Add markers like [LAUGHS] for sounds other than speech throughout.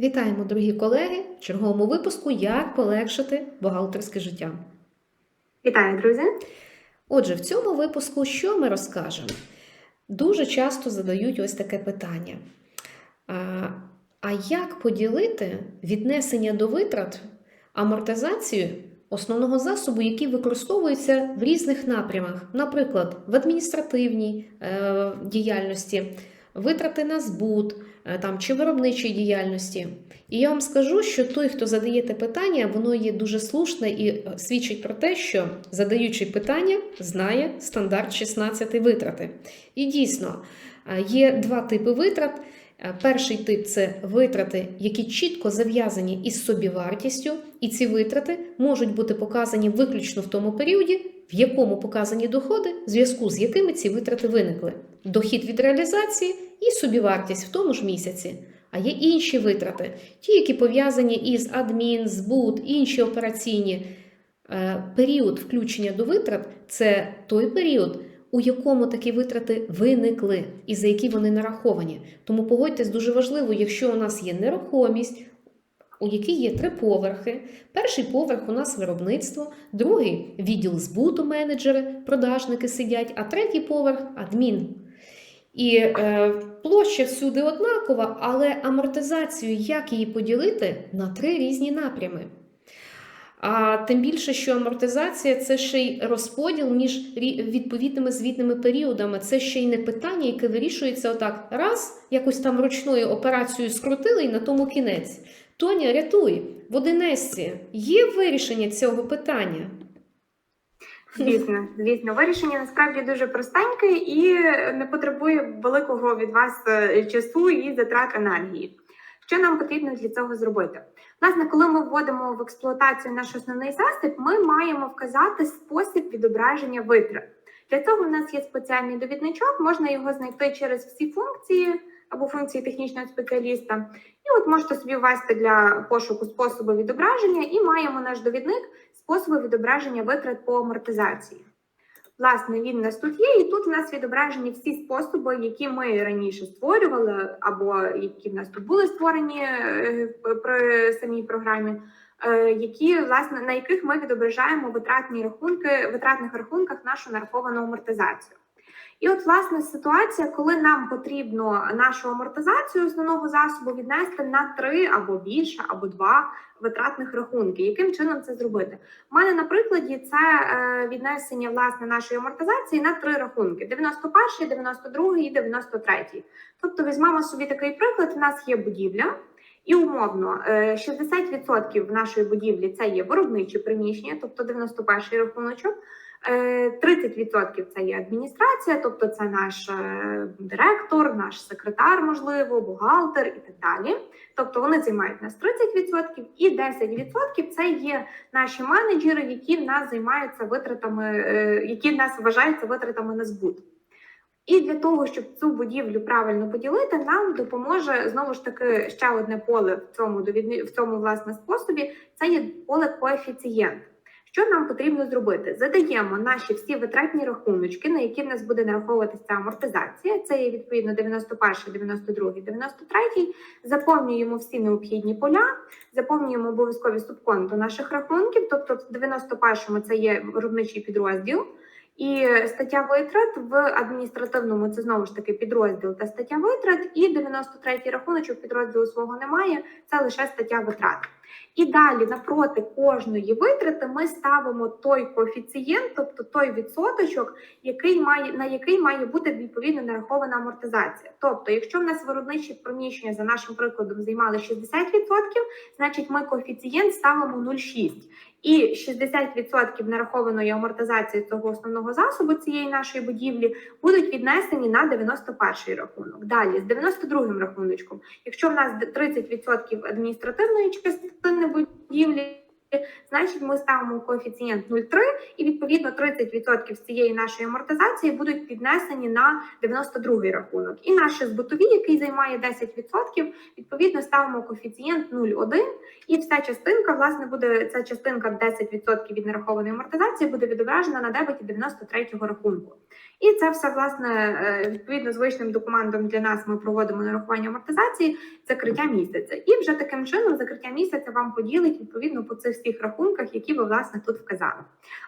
Вітаємо, дорогі колеги, в черговому випуску Як полегшити бухгалтерське життя. Вітаю, друзі! Отже, в цьому випуску що ми розкажемо? Дуже часто задають ось таке питання. А, а як поділити віднесення до витрат амортизацію основного засобу, який використовується в різних напрямах, наприклад, в адміністративній е, діяльності, витрати на збут там, чи виробничій діяльності? І я вам скажу, що той, хто задає те питання, воно є дуже слушне і е, свідчить про те, що задаючий питання знає стандарт 16 витрати. І дійсно, е, є два типи витрат. Е, Перший тип це витрати, які чітко зав'язані із собівартістю, і ці витрати можуть бути показані виключно в тому періоді, в якому показані доходи, в зв'язку з якими ці витрати виникли. Дохід від реалізації і собівартість в тому ж місяці. А є інші витрати, ті, які пов'язані із адмін, збут, інші операційні. Е, Період включення до витрат це той період, у якому такі витрати виникли і за які вони нараховані. Тому погодьтесь дуже важливо, якщо у нас є нерухомість, у якій є три поверхи. Перший поверх у нас виробництво, другий відділ збуту менеджери, продажники сидять, а третій поверх адмін. І е, площа всюди однакова, але амортизацію, як її поділити на три різні напрями. А тим більше, що амортизація це ще й розподіл між відповідними звітними періодами. Це ще й не питання, яке вирішується отак. Раз, якось там ручною операцією скрутили і на тому кінець. Тоня, рятуй, в Одинесці є вирішення цього питання? Звісно, звісно, вирішення насправді дуже простеньке і не потребує великого від вас е, часу і затрат енергії. Що нам потрібно для цього зробити? Власне, коли ми вводимо в експлуатацію наш основний засіб, ми маємо вказати спосіб відображення витрат. Для цього в нас є спеціальний довідничок, можна його знайти через всі функції або функції технічного спеціаліста. І от можете собі ввести для пошуку способи відображення, і маємо наш довідник способи відображення витрат по амортизації. Власне, він у нас тут є, і тут у нас відображені всі способи, які ми раніше створювали, або які в нас тут були створені е, при самій програмі, е, які власне на яких ми відображаємо витратні рахунки, витратних рахунках нашу нараховану амортизацію. І от власне ситуація, коли нам потрібно нашу амортизацію основного засобу віднести на три або більше, або два витратних рахунки. Яким чином це зробити? У мене на прикладі це е, віднесення власне нашої амортизації на три рахунки: 91, 92 і 93. Тобто візьмемо собі такий приклад: у нас є будівля. І умовно е, 60% нашої будівлі це є виробничі приміщення, тобто 91 рахуночок. Е, 30% це є адміністрація, тобто це наш е, директор, наш секретар, можливо, бухгалтер і так далі. Тобто вони займають нас 30%, і 10% це є наші менеджери, які нас займаються витратами, е, які нас вважаються витратами на збут. І для того, щоб цю будівлю правильно поділити, нам допоможе знову ж таки ще одне поле в цьому в цьому власне способі. Це є поле коефіцієнт. Що нам потрібно зробити? Задаємо наші всі витратні рахуночки, на які в нас буде нараховуватися амортизація. Це є відповідно 91, 92, 93. Заповнюємо всі необхідні поля, заповнюємо обов'язкові субконто наших рахунків. Тобто, в 91-му це є виробничий підрозділ. І стаття витрат в адміністративному це знову ж таки підрозділ та стаття витрат, і 93-й рахуночок підрозділу свого немає, це лише стаття витрат. І далі напроти кожної витрати ми ставимо той коефіцієнт, тобто той відсоточок, який має на який має бути відповідно нарахована амортизація. Тобто, якщо в нас виробничі приміщення за нашим прикладом займали 60%, значить ми коефіцієнт ставимо 0,6. І 60% нарахованої амортизації цього основного засобу цієї нашої будівлі будуть віднесені на 91 рахунок. Далі з 92 рахуночком, якщо в нас 30% адміністративної частини будівлі. Значить, ми ставимо коефіцієнт 0,3 і відповідно 30% з цієї нашої амортизації будуть піднесені на 92-й рахунок. І наш збутові, який займає 10%, відповідно ставимо коефіцієнт 0,1, і вся частинка, власне, буде ця частинка 10% від нарахованої амортизації буде відображена на дебеті 93 рахунку. І це все власне е, відповідно звичним документом для нас ми проводимо нарахування амортизації закриття місяця. І вже таким чином закриття місяця вам поділить відповідно по цих всіх рахунках, які ви власне тут вказали.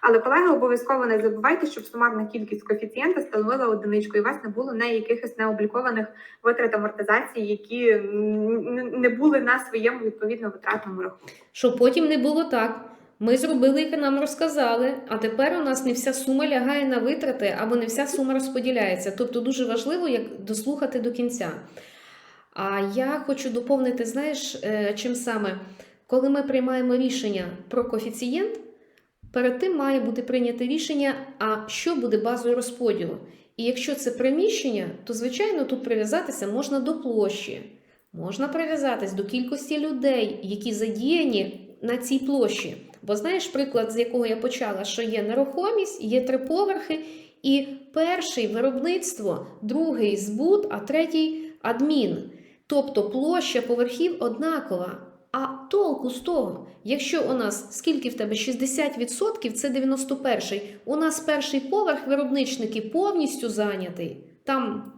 Але колеги обов'язково не забувайте, щоб сумарна кількість коефіцієнта становила одиничку, і у вас не було не якихось необлікованих витрат амортизації, які не- не були на своєму відповідно витратному рахунку. Щоб потім не було так. Ми зробили, як нам розказали, а тепер у нас не вся сума лягає на витрати або не вся сума розподіляється. Тобто дуже важливо як дослухати до кінця. А я хочу доповнити, знаєш, е, чим саме, коли ми приймаємо рішення про коефіцієнт, перед тим має бути прийнято рішення, а що буде базою розподілу. І якщо це приміщення, то звичайно тут прив'язатися можна до площі, можна прив'язатись до кількості людей, які задіяні на цій площі. Бо знаєш приклад, з якого я почала, що є нерухомість, є три поверхи, і перший виробництво, другий збут, а третій адмін. Тобто площа поверхів однакова. Толку з того, якщо у нас скільки в тебе 60% це 91-й. У нас перший поверх виробничники повністю зайнятий. Там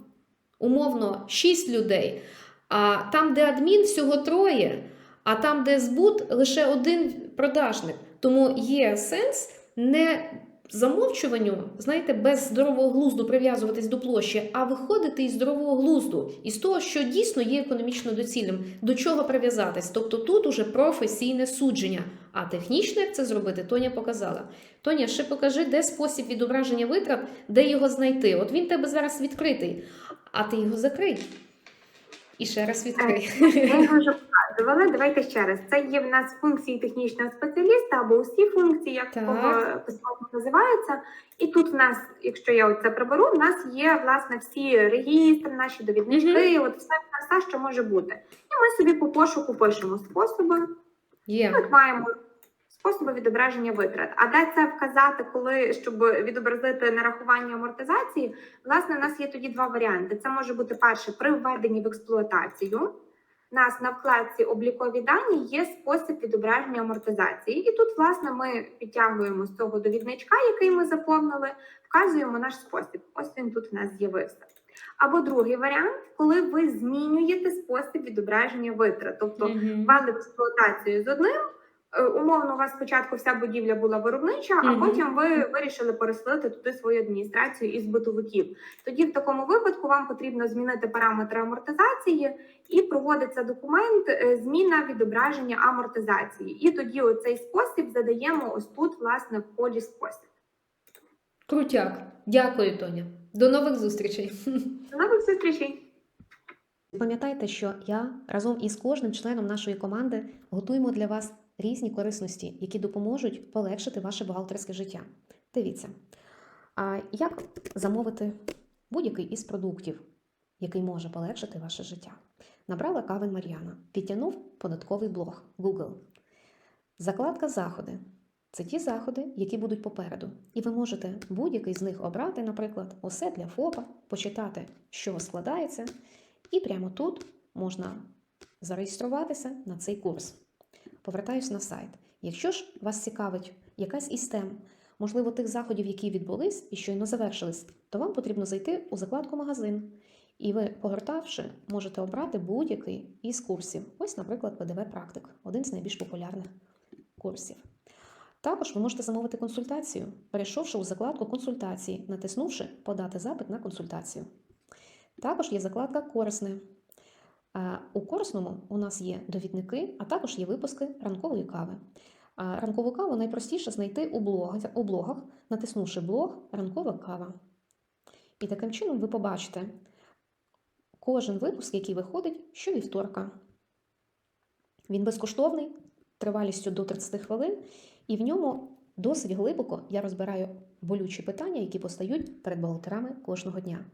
умовно 6 людей. А там, де адмін, всього троє, а там, де збут, лише один продажник. Тому є сенс не замовчуванню, знаєте, без здорового глузду прив'язуватись до площі, а виходити із здорового глузду, із того, що дійсно є економічно доцільним, до чого прив'язатись. Тобто тут уже професійне судження. А технічно як це зробити, Тоня показала. Тоня, ще покажи, де спосіб відображення витрат, де його знайти. От він тебе зараз відкритий, а ти його закрий. І ще раз відкрий. Я показувала. Давайте ще раз. Це є в нас функції технічного спеціаліста або усі функції, як письмово називаються. І тут в нас, якщо я це приберу, в нас є власне всі регістри, наші довіднички, от все, все, все, що може бути. І ми собі по пошуку пишемо способи. Є. От маємо способи відображення витрат. А де це вказати, коли щоб відобразити нарахування амортизації? Власне, у нас є тоді два варіанти. Це може бути перше при введенні в експлуатацію. У нас на вкладці облікові дані є спосіб відображення амортизації, і тут, власне, ми підтягуємо з цього довідничка, який ми заповнили, вказуємо наш спосіб. Ось він тут в нас з'явився. Або другий варіант, коли ви змінюєте спосіб відображення витрат, тобто ввели в експлуатацію з одним. Е, Умовно, у вас спочатку вся будівля була виробнича, а потім ви вирішили переселити туди свою адміністрацію із битовиків. Тоді в такому випадку вам потрібно змінити параметри амортизації і проводиться документ е, зміна відображення амортизації. І тоді оцей спосіб задаємо ось тут, власне, в полі спосіб. Крутяк. Дякую, Тоня. До нових зустрічей. [LAUGHS] До нових зустрічей! Пам'ятайте, що я разом із кожним членом нашої команди готуємо для вас різні корисності, які допоможуть полегшити ваше бухгалтерське життя. Дивіться, а як замовити будь-який із продуктів, який може полегшити ваше життя? Набрала кавен Мар'яна, підтягнув податковий блог Google. Закладка заходи. Це ті заходи, які будуть попереду. І ви можете будь-який з них обрати, наприклад, усе для ФОПа, почитати, що складається, і прямо тут можна зареєструватися на цей курс. Повертаюсь на сайт. Якщо ж вас цікавить якась із тем, можливо, тих заходів, які відбулись і щойно завершились, то вам потрібно зайти у закладку магазин. І ви, погортавши, можете обрати будь-який із курсів. Ось, наприклад, ПДВ Практик, один з найбільш популярних курсів. Також ви можете замовити консультацію, перейшовши у закладку консультації, натиснувши Подати запит на консультацію. Також є закладка Корисне. У корисному у нас є довідники, а також є випуски ранкової кави. Ранкову каву найпростіше знайти у блогах, у блогах, натиснувши блог Ранкова кава. І таким чином ви побачите кожен випуск, який виходить щовівторка. Він безкоштовний, тривалістю до 30 хвилин, і в ньому досить глибоко я розбираю болючі питання, які постають перед бухгалтерами кожного дня.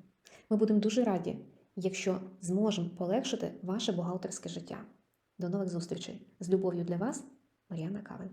Ми будемо дуже раді, якщо зможемо полегшити ваше бухгалтерське життя. До нових зустрічей! З любов'ю для вас, Мар'яна Кавин.